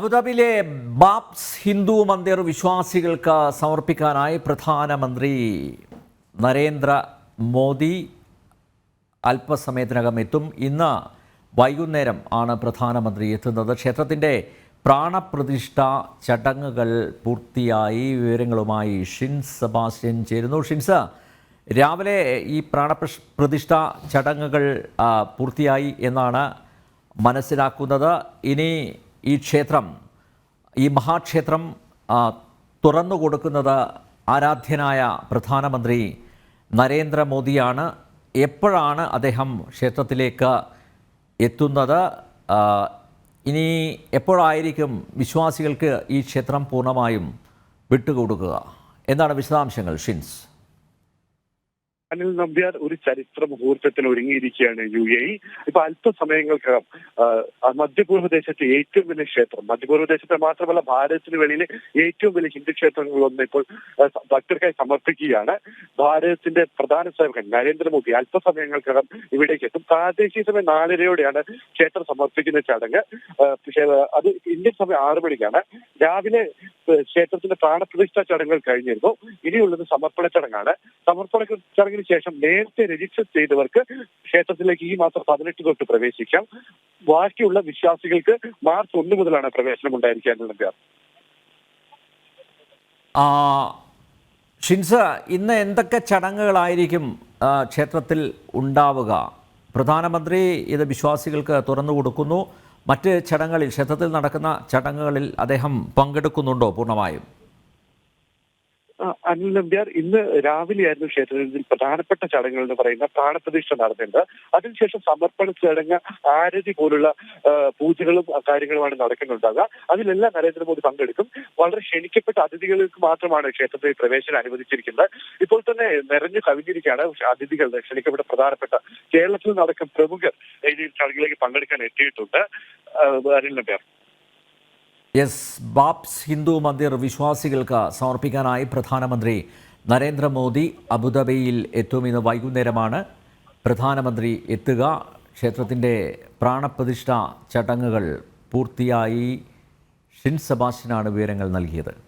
അബുദാബിയിലെ ബാപ്സ് ഹിന്ദു മന്ദിർ വിശ്വാസികൾക്ക് സമർപ്പിക്കാനായി പ്രധാനമന്ത്രി നരേന്ദ്ര മോദി അല്പസമയത്തിനകം എത്തും. ഇന്ന് വൈകുന്നേരം ആണ് പ്രധാനമന്ത്രി എത്തുന്നത്. ക്ഷേത്രത്തിന്റെ പ്രാണപ്രതിഷ്ഠ ചടങ്ങുകൾ പൂർത്തിയായി. വിവരങ്ങളുമായി ഷിൻസ് സെബാസ്റ്റ്യൻ ചേരുന്നു. ഷിൻസ് രാവിലെ ഈ പ്രാണപ്രഷ് പ്രതിഷ്ഠ ചടങ്ങുകൾ പൂർത്തിയായി എന്നാണ് മനസ്സിലാക്കുന്നത്. ഇനി ഈ ക്ഷേത്രം ഈ മഹാക്ഷേത്രം തുറന്നു കൊടുക്കുന്നത് ആരാധ്യനായ പ്രധാനമന്ത്രി നരേന്ദ്രമോദിയാണ്. എപ്പോഴാണ് അദ്ദേഹം ക്ഷേത്രത്തിലേക്ക് എത്തുന്നത്? ഇനി എപ്പോഴായിരിക്കും വിശ്വാസികൾക്ക് ഈ ക്ഷേത്രം പൂർണമായും വിട്ടുകൊടുക്കുക? എന്താണ് വിശദാംശങ്ങൾ ഷിൻസ്? അനിൽ നമ്പ്യാർ ഒരു ചരിത്ര മുഹൂർത്തത്തിന് ഒരുങ്ങിയിരിക്കുകയാണ് യു എ ഇ. ഇപ്പൊ അല്പസമയങ്ങൾക്കകം മധ്യപൂർവ ദേശത്തെ ഏറ്റവും വലിയ ക്ഷേത്രം മധ്യപൂർവ ദേശത്തെ മാത്രമല്ല ഭാരതത്തിന് വെളിയിലെ ഏറ്റവും വലിയ ഹിന്ദു ക്ഷേത്രങ്ങളൊന്ന് ഇപ്പോൾ ഭക്തർക്കായി സമർപ്പിക്കുകയാണ്. ഭാരതത്തിന്റെ പ്രധാന സേവകൻ നരേന്ദ്രമോദി അല്പസമയങ്ങൾക്കകം ഇവിടേക്ക് എത്തും. പ്രാദേശിക സമയം നാലരയോടെയാണ് ക്ഷേത്രം സമർപ്പിക്കുന്ന ചടങ്ങ്. അത് ഇന്ത്യൻ സമയം ആറു മണിക്കാണ്. രാവിലെ ക്ഷേത്രത്തിന്റെ പ്രാണപ്രതിഷ്ഠാ ചടങ്ങുകൾ കഴിഞ്ഞിരുന്നു. ഇനിയുള്ളത് സമർപ്പണ ചടങ്ങാണ്. സമർപ്പണ ചടങ്ങിന് ശേഷം നേരത്തെ രജിസ്റ്റർ ചെയ്തവർക്ക് ക്ഷേത്രത്തിലേക്ക് ഈ മാസം പതിനെട്ട് തൊട്ട് പ്രവേശിക്കാം. ബാക്കിയുള്ള വിശ്വാസികൾക്ക് മാർച്ച് ഒന്ന് മുതലാണ് പ്രവേശനം ഉണ്ടായിരിക്കാനുള്ളത് ഷിൻസ് ഇന്ന് എന്തൊക്കെ ചടങ്ങുകളായിരിക്കും ക്ഷേത്രത്തിൽ ഉണ്ടാവുക? പ്രധാനമന്ത്രി ഇത് വിശ്വാസികൾക്ക് തുറന്നു കൊടുക്കുന്നു. മറ്റ് ചടങ്ങുകളിൽ ക്ഷേത്രത്തിൽ നടക്കുന്ന ചടങ്ങുകളിൽ അദ്ദേഹം പങ്കെടുക്കുന്നുണ്ടോ പൂർണമായും? അനിൽ നമ്പ്യാർ ഇന്ന് രാവിലെയായിരുന്നു ക്ഷേത്രത്തിൽ പ്രധാനപ്പെട്ട ചടങ്ങുകൾ എന്ന് പറയുന്ന പ്രാണപ്രതിഷ്ഠ നടന്നിട്ടുണ്ട്. അതിനുശേഷം സമർപ്പണ ചടങ്ങ് ആരതി പോലുള്ള പൂജകളും കാര്യങ്ങളുമാണ് നടക്കുന്നുണ്ടാകുക അതിലെല്ലാം നരേന്ദ്രമോദി പങ്കെടുക്കും. വളരെ ക്ഷണിക്കപ്പെട്ട അതിഥികൾക്ക് മാത്രമാണ് ക്ഷേത്രത്തിൽ പ്രവേശനം അനുവദിച്ചിരിക്കുന്നത്. ഇപ്പോൾ തന്നെ നിറഞ്ഞു കവിഞ്ഞിരിക്കുകയാണ് അതിഥികൾ ക്ഷണിക്കപ്പെട്ട പ്രധാനപ്പെട്ട കേരളത്തിൽ നടക്കുന്ന പ്രമുഖർ ഈ ചടങ്ങിലേക്ക് പങ്കെടുക്കാൻ എത്തിയിട്ടുണ്ട്. അനിൽ നമ്പ്യാർ. യെസ് ബാബ്സ് ഹിന്ദു മന്ദിർ വിശ്വാസികൾക്ക് സമർപ്പിക്കാനായി പ്രധാനമന്ത്രി നരേന്ദ്രമോദി അബുദാബിയിൽ എത്തും ഇന്ന് വൈകുന്നേരമാണ്. പ്രധാനമന്ത്രി എത്തുക. ക്ഷേത്രത്തിന്റെ പ്രാണപ്രതിഷ്ഠ ചടങ്ങുകൾ പൂർത്തിയായി. ഷിൻ സബാസ്റ്റിനാണ് വിവരങ്ങൾ നൽകിയത്.